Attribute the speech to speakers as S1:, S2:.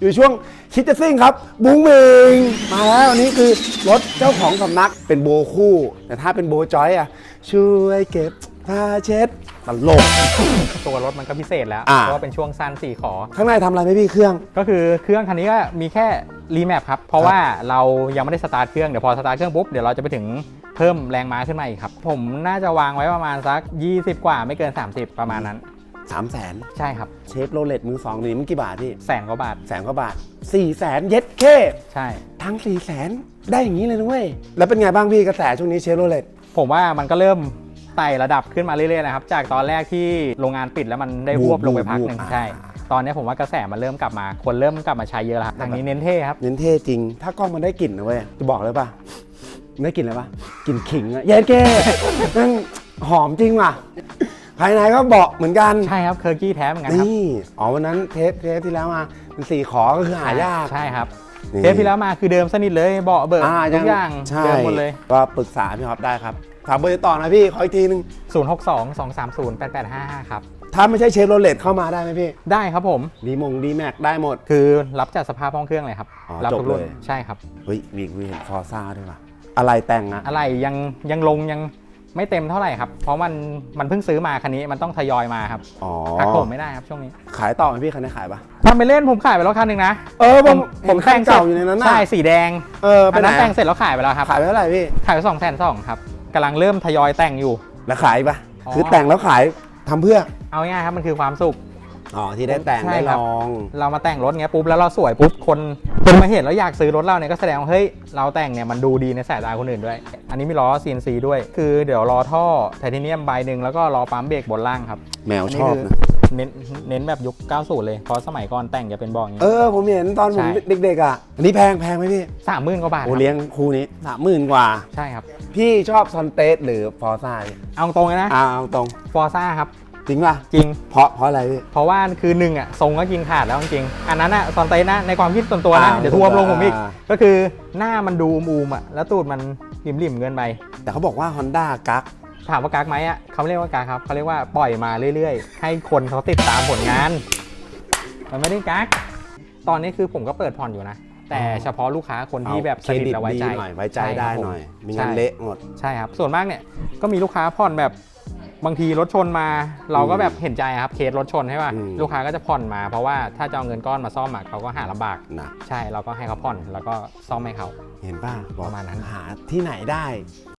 S1: อยู่ช่วงคิดจะซิ่งครับ บุ้งเมงมาแล้วอันนี้คือรถเจ้าของสำนักเป็นโบคู่ แต่ถ้าเป็นโบจอยอะช่วยเก็บผ้าเช็ดตลก
S2: ตัวรถมันก็พิเศษแล้ว
S1: อ่า
S2: เพราะว่าเป็นช่วงสั้นสี่ขอ
S1: ข้างในทำอะไรไหมพี่เครื่อง
S2: ก็คือเครื่องคันนี้ก็มีแค่รีแมปครับ เพราะว่าเรายังไม่ได้สตาร์ทเครื่อง เดี๋ยวพอสตาร์ทเครื่องปุ๊บ เดี๋ยวเราจะไปถึงเพิ่มแรงม้าขึ้นมาอีกครับ ผมน่าจะวางไว้ประมาณสัก 20 กว่าไม่เกิน 30 ประมาณนั้น
S1: 3 0 0แสน
S2: ใช่ครับ
S1: เชฟโรเลตมือสองนี่มันกี่บาทพี่
S2: แสนกว่าบาท
S1: แสนกว่าบาท4ี่แสนเย็ดเค
S2: ใช่
S1: ทั้ง4ี่แสนได้อย่างนี้เลยนะเว้ย แล้วเป็นไงบ้างพี่กระแสช่วงนี้เชฟโรเลต
S2: ผมว่ามันก็เริ่มไต่ระดับขึ้นมาเรื่อยๆนะครับ จากตอนแรกที่โรงงานปิดแล้วมันได้
S1: วู
S2: ว
S1: บบ
S2: ลงไปพักหนึ่ง
S1: วูบอ่า
S2: ใช่ ตอนนี้ผมว่ากระแสมันเริ่มกลับมา คนเริ่มกลับมาใช้เยอะแล้วครับทางนี้เน้นเท่ครับ
S1: เน้นเท่จริง ถ้ากล้องมันได้กลิ่นนะเว้ยจะบอกเลยป่ะ ได้กลิ่นอะไรป่ะกลิ่นขิงอะเย็ดเก้นั่นหอมจริงว่ะ ภายในก็เบาะเหมือนกัน
S2: ใช่ครับเคอร์กี้แท้เหมือนกันครับ
S1: นี่ อ๋อวันนั้นเทปเทปที่แล้วมาเป็นสี่ขอก็คือหายาก
S2: ใช่ครับ
S1: นี่
S2: เทปที่แล้วมาคือเดิมสนิทเลยเบาะเบิก
S1: อ่า
S2: ทุกอย่าง
S1: ใช่
S2: เดิมหมดเลย
S1: ก็ปรึกษาพี่ฮอปได้ครับถามเบอร์ติดต่อนะพี่ ขออีกทีนึง
S2: 062 230 8855 ครับ
S1: ถ้าไม่ใช่เชฟโรเลตเข้ามาได้ไหมพี่
S2: ได้ครับผม
S1: ดีมงดีแม็กได้หมด
S2: คือรับจัดสภาพห้องเครื่องเลยครับ
S1: อ๋อ
S2: รั
S1: จบ
S2: ทุกรุ่น
S1: เลย
S2: ใช่ครับ
S1: เฮ้ย มีมีเห็นฟอร์ซ่าด้วยว่ะ อะไรแต่งอะ
S2: อะไรยังยังลงยังไม่เต็มเท่าไหร่ครับ เพราะมันมันเพิ่งซื้อมาคันนี้มันต้องทยอยมาครับ
S1: อ๋อ
S2: หักผมไม่ได้ครับช่วงนี้
S1: ขายต่อไหมพี่คันนี้ขายปะ
S2: ทำไปเล่นผมขายไปแล้วคันหนึ่งนะ
S1: เออผม
S2: ผม
S1: เห็นคันเก่าอยู่ในนั้นน่ะ
S2: ใช่สีแดง
S1: เออไป
S2: อัน
S1: ไหน
S2: นั้นแต่ง
S1: อะ
S2: เสร็จแล้วขายไปแล้วครับ
S1: ขายไปเท่าไหร่พี่
S2: ขายไปสองแสนสองครับกำลังเริ่มทยอยแต่งอยู่
S1: แล้วขายปะ
S2: อ๋อ
S1: คือแต่งแล้วขายทำเพื่อ
S2: เอาง่ายๆครับมันคือความสุข
S1: อ๋อที่ได้แต่ง
S2: ใช่
S1: ได้
S2: ค
S1: ล
S2: รับ
S1: อง
S2: เรามาแต่งรถเงี้ยปุ๊บแล้วเราสวยปุ๊บคนคนมาเห็นแล้วอยากซื้อรถเราเนี่ยก็แสดงว่าเฮ้ยเราแต่งเนี่ยมันดูดีในสายตาคนอื่นด้วย อันนี้มีล้อ CNC ด้วย คือเดี๋ยวรอท่อไทเทเนียมใบหนึ่งแล้วก็รอปั๊มเบรกบนล่างครับ
S1: แมว
S2: อัน
S1: ช
S2: นี้
S1: อบ
S2: คื
S1: นะ
S2: เน้นเน้นแบบยุค 90 เลยเพราะสมัยก่อนแต่งจะเป็นบอกอย่าง
S1: เอ
S2: นี้
S1: อผมเห็นตอนผม
S2: ใช่
S1: เด็กๆอะ อันนี้แพงแพงไหมพี่
S2: สามหมื่นกว่าบาทค
S1: โอ
S2: รับ
S1: เลี้ยงคู่นี้สามหมื่นกว่า
S2: ใช่ครับ
S1: พี่ชอบซอนเตสหรือฟอร์ซ่าพี่
S2: เอาตรงเลยนะ
S1: อ่าเอาตรง
S2: ฟอร์ซ่าครับ
S1: จริงป่ะ
S2: จริง
S1: เพราะเพราะอะไรพี่
S2: เพราะว่าคือหนึ่งอะทรงก็กินขาดแล้วจริงๆอันนั้นอะซอนเตนะในความคิดส่วนตัวนะ
S1: อ่า
S2: เดี๋ยวทัวร์ลงผมอีก
S1: อ่า
S2: ก็คือหน้ามันดูอูมๆอะแล้วตูดมันริมๆเกินไป
S1: แต่เขาบอกว่า Honda กัก
S2: ถามว่ากักไหมอะเขาไม่เรียกว่ากักครับเขาเรียกว่าปล่อยมาเรื่อยๆ ให้คนเขาติดตามผลงาน มันไม่ได้กักตอนนี้คือผมก็เปิดผ่อนอยู่นะแต่เฉพาะลูกค้าคนที่แบบ
S1: เค
S2: ส
S1: ร
S2: นิท
S1: ดิต
S2: และไว้
S1: ดี
S2: ใจ
S1: หน่อยไว้ใจ
S2: ช่ครับ
S1: ได้
S2: ผม
S1: หน่อยไม่งั้น
S2: ใช่
S1: เละหมด
S2: ใช่ครับส่วนมากเนี่ยก็มีลูกค้าผ่อนแบบ บางทีรถชนมาเราก็แบบเห็นใจครับเคสรถชนใช่ป่ะ
S1: อืม
S2: ลูกค้าก็จะผ่อนมาเพราะว่าถ้าจะเอาเงินก้อนมาซ่อมอะเขาก็หาลำบาก
S1: นะ
S2: ใช่เราก็ให้เขาผ่อนแล้วก็ซ่อมให้เขา
S1: เห็นป่ะบอก
S2: ประมาณนั้น
S1: หาที่ไหนได้